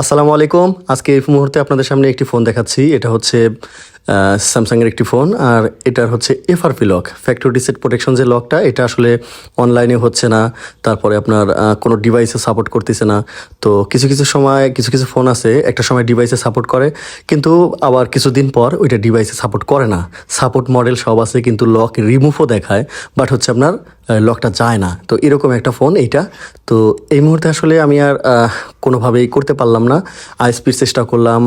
আসসালামু আলাইকুম। আজকে এই মুহূর্তে আপনাদের সামনে একটি ফোন দেখাচ্ছি। এটা হচ্ছে স্যামসাংয়ের একটি ফোন আর এটার হচ্ছে FRP lock factory reset protection যে লকটা এটা আসলে অনলাইনে হচ্ছে না, তারপরে আপনার কোনো ডিভাইসে সাপোর্ট করতেছে না। তো কিছু কিছু সময়, কিছু কিছু ফোন আছে, একটা সময় ডিভাইসে সাপোর্ট করে, কিন্তু আবার কিছুদিন পর ওইটা ডিভাইসে সাপোর্ট করে না। সাপোর্ট মডেল সব আছে, কিন্তু লক রিমুভও দেখায় বাট হচ্ছে আপনার লকটা যায় না। তো এরকম একটা ফোন এইটা। তো এই মুহূর্তে আসলে আমি আর কোনোভাবেই করতে পারলাম না। আইএসপির চেষ্টা করলাম,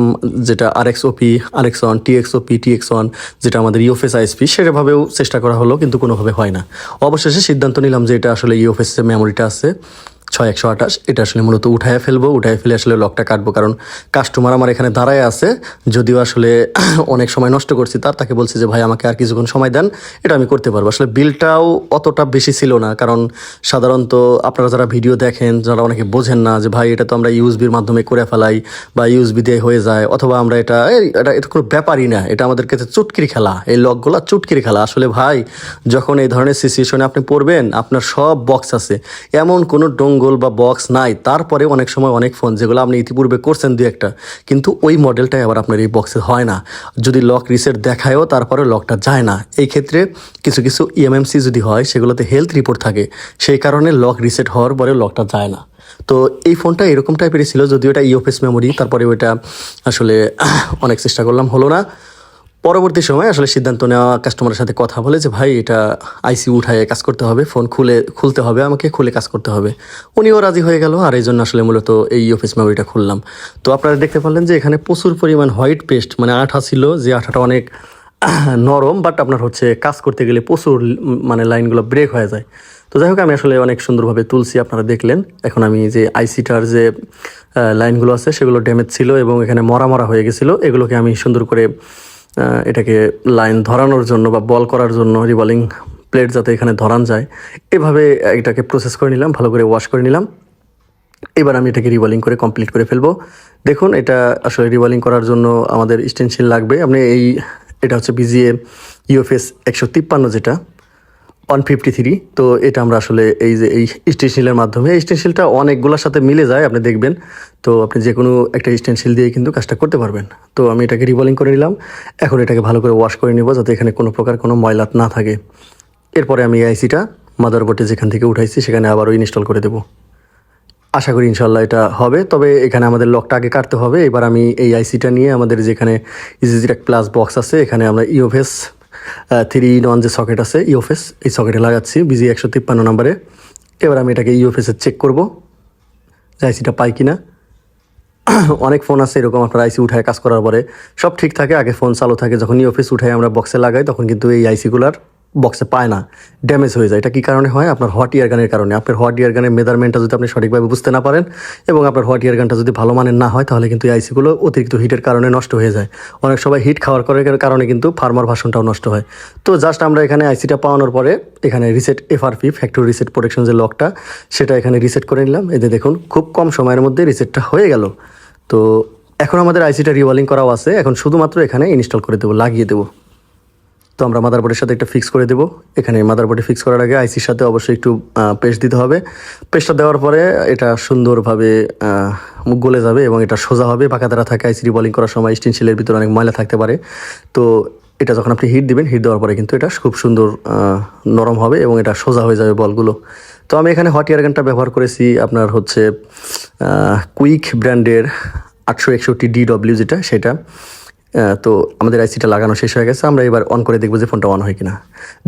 যেটা আর X OP R X one T X OP T X one যেটা আমাদের ইউএফএস আইএসপি সেটাভাবেও চেষ্টা করা হলো, কিন্তু কোনোভাবে হয় না। অবশেষে সিদ্ধান্ত নিলাম যে এটা আসলে ইউএফএস মেমোরিটা আছে। ছয় একশো আঠাশ, এটা আসলে মূলত উঠায় ফেলব উঠায় ফেলে আসলে লকটা কাটবো, কারণ কাস্টমার আমার এখানে দাঁড়ায় আছে, যদিও আসলে অনেক সময় নষ্ট করছি, তার তাকে বলছি যে, ভাই, আমাকে আর কিছুক্ষণ সময় দেন, এটা আমি করতে পারব। আসলে বিলটাও অতটা বেশি ছিল না, কারণ সাধারণত আপনারা যারা ভিডিও দেখেন, যারা অনেকে বোঝেন না যে, ভাই, এটা তো আমরা ইউএসবির মাধ্যমে করে ফেলাই বা ইউএসবি দিয়ে হয়ে যায়, অথবা আমরা এটা এটা এটা কোনো ব্যাপারই না, এটা আমাদের কাছে চুটকির খেলা, এই লকগুলা চুটকির খেলা। আসলে ভাই, যখন এই ধরনের সিচুয়েশনে আপনি পড়বেন, আপনার সব বক্স আছে, এমন কোনো ডঙ্গল বা বক্স নাই, তারপরে অনেক সময় অনেক ফোন যেগুলো আপনি ইতিপূর্বে করছেন দু একটা, কিন্তু ওই মডেলটাই আবার আপনার এই বক্সে হয় না। যদি লক রিসেট দেখায়ও তারপরে লকটা যায় না। এই ক্ষেত্রে কিছু কিছু E ইএমএমসি যদি হয়, সেগুলোতে হেলথ রিপোর্ট থাকে। সেই কারণে লক রিসেট হওয়ার পরে লকটা যায় না। তো এই ফোনটা এরকম টাইপেরই ছিল, যদিও এটা ইউএফএস মেমোরি তারপরে ওইটা আসলে অনেক চেষ্টা করলাম, হলো না। পরবর্তী সময় আসলে সিদ্ধান্ত নেওয়া কাস্টমারের সাথে কথা বলে যে, ভাই, এটা আইসি উঠায় কাজ করতে হবে ফোন খুলে, খুলতে হবে, আমাকে খুলে কাজ করতে হবে। উনিও রাজি হয়ে গেল আর এই জন্য আসলে মূলত এই অফিস মেমোরিটা খুললাম। তো আপনারা দেখতে পারলেন যে, এখানে প্রচুর পরিমাণ হোয়াইট পেস্ট মানে আঠা ছিল, যে আঠাটা অনেক নরম বাট আপনার হচ্ছে কাজ করতে গেলে প্রচুর মানে লাইনগুলো ব্রেক হয়ে যায়। তো যাই হোক, আমি আসলে অনেক সুন্দরভাবে তুলছি, আপনারা দেখলেন। এখন আমি যে আইসিটার যে লাইনগুলো আছে, সেগুলো ড্যামেজ ছিল এবং এখানে মরা মরা হয়ে গেছিল। এগুলোকে আমি সুন্দর করে এটাকে লাইন ধরানোর জন্য বা বল করার জন্য রিবলিং প্লেট যাতে এখানে ধরান যায়, এভাবে এটাকে প্রসেস করে নিলাম, ভালো করে ওয়াশ করে নিলাম। এবার আমি এটাকে রিবলিং করে কমপ্লিট করে ফেলব। দেখুন, এটা আসলে রিবলিং করার জন্য আমাদের স্টেনশিল লাগবে। আপনি এই, এটা হচ্ছে বিজিএ ইউএফএস একশো তিপ্পান্ন যেটা ওয়ান ফিফটি থ্রি তো এটা আমরা আসলে এই যে এই স্টেনশিলের মাধ্যমে, এই স্টেনশিলটা অনেকগুলোর সাথে মিলে যায়, আপনি দেখবেন। তো আপনি যে কোনো একটা স্টেনশিল দিয়ে কিন্তু কাজটা করতে পারবেন। তো আমি এটাকে রিবলিং করে নিলাম। এখন এটাকে ভালো করে ওয়াশ করে নিব যাতে এখানে কোনো প্রকার কোনো ময়লাত না থাকে। এরপরে আমি আইসিটা মাদারবোর্ডে যেখান থেকে উঠাইছি, সেখানে আবারও ইনস্টল করে দেবো। আশা করি ইনশাল্লাহ এটা হবে। তবে এখানে আমাদের লকটা আগে কাটতে হবে। এবার আমি এই আইসিটা নিয়ে আমাদের যেখানে ইজিজিটেক প্লাস বক্স আছে, এখানে আমরা ইওফেস থ্রি ইন ওয়ান যে সকেট আছে ইওফেস এই সকেটে লাগাচ্ছি বিজি একশো তিপ্পান্ন নম্বরে। এবার আমি এটাকে ইওফেসে চেক করব, যে আইসিটা পাই কি না অনেক ফোন আছে, এরকম আপনার আইসি উঠায় কাজ করার পরে। সব ঠিক থাকে, আগে ফোন চালু থাকে, যখন অফিস উঠায় আমরা বক্সে লাগাই, তখন কিন্তু এই আইসিগুলার বক্সে পায় না ড্যামেজ হয়ে যায়। এটা কি কারণে হয়? আপনার হট ইয়ার গানের কারণে। আপনার হট ইয়ার গানের মেজারমেন্টটা যদি আপনি সঠিকভাবে বুঝতে না পারেন এবং আপনার হট ইয়ার গানটা যদি ভালো মানের না হয়, তাহলে কিন্তু এই আইসিগুলো অতিরিক্ত হিটের কারণে নষ্ট হয়ে যায়। অনেক সময় হিট খাওয়ার করে কারণে কিন্তু ফার্মার ভাষণটাও নষ্ট হয়। তো জাস্ট আমরা এখানে আইসিটা পাওয়ানোর পরে এখানে reset FRP factory reset protection যে লকটা সেটা এখানে রিসেট করে নিলাম। এতে দেখুন, খুব কম সময়ের মধ্যে রিসেটটা হয়ে গেল। তো এখন আমাদের আইসিটা রিওয়ালিং করাও আছে। এখন শুধুমাত্র এখানে ইনস্টল করে দেবো, লাগিয়ে দেবো। তো আমরা মাদারবোর্ডের সাথে একটা ফিক্স করে দেবো। এখানে মাদারবোর্ডে ফিক্স করার আগে আইসির সাথে অবশ্যই একটু পেস্ট দিতে হবে। পেস্টটা দেওয়ার পরে এটা সুন্দরভাবে মুখ গলে যাবে এবং এটা সোজা হবে। বাঁকা দ্বারা থাকে আইসি রিবলিং করার সময় স্টেনশিলের ভিতরে অনেক ময়লা থাকতে পারে। তো এটা যখন আপনি হিট দিবেন হিট দেওয়ার পরে কিন্তু এটা খুব সুন্দর নরম হবে এবং এটা সোজা হয়ে যাবে বলগুলো। তো আমি এখানে হট ইয়ার গানটা ব্যবহার করেছি আপনার হচ্ছে কুইক ব্র্যান্ডের আটশো একষট্টি ডিডব্লিউ যেটা, সেটা। তো আমাদের আইসিটা লাগানো শেষ হয়ে গেছে, আমরা এবার অন করে দেখব যে ফোনটা অন হয় কিনা।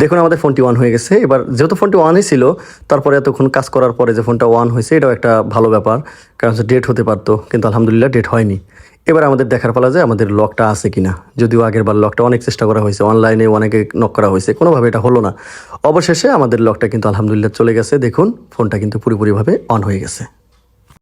দেখুন, আমাদের ফোনটি অন হয়ে গেছে। এবার যেহেতু ফোনটি অনই ছিল, তারপরে এতক্ষণ কাজ করার পরে যে ফোনটা অন হয়েছে, এটাও একটা ভালো ব্যাপার, কারণ ডেট হতে পারতো, কিন্তু আলহামদুলিল্লাহ ডেট হয়নি। এবার আমাদের দেখার পালা যে আমাদের লকটা আছে কিনা। যদিও আগের বার লকটা অনেক চেষ্টা করা হয়েছে অনলাইনে অনেকে নক করা হয়েছে, কোনোভাবে এটা হলো না। অবশেষে আমাদের লকটা কিন্তু আলহামদুলিল্লাহ চলে গেছে। দেখুন ফোনটা কিন্তু পুরোপুরিভাবে অন হয়ে গেছে।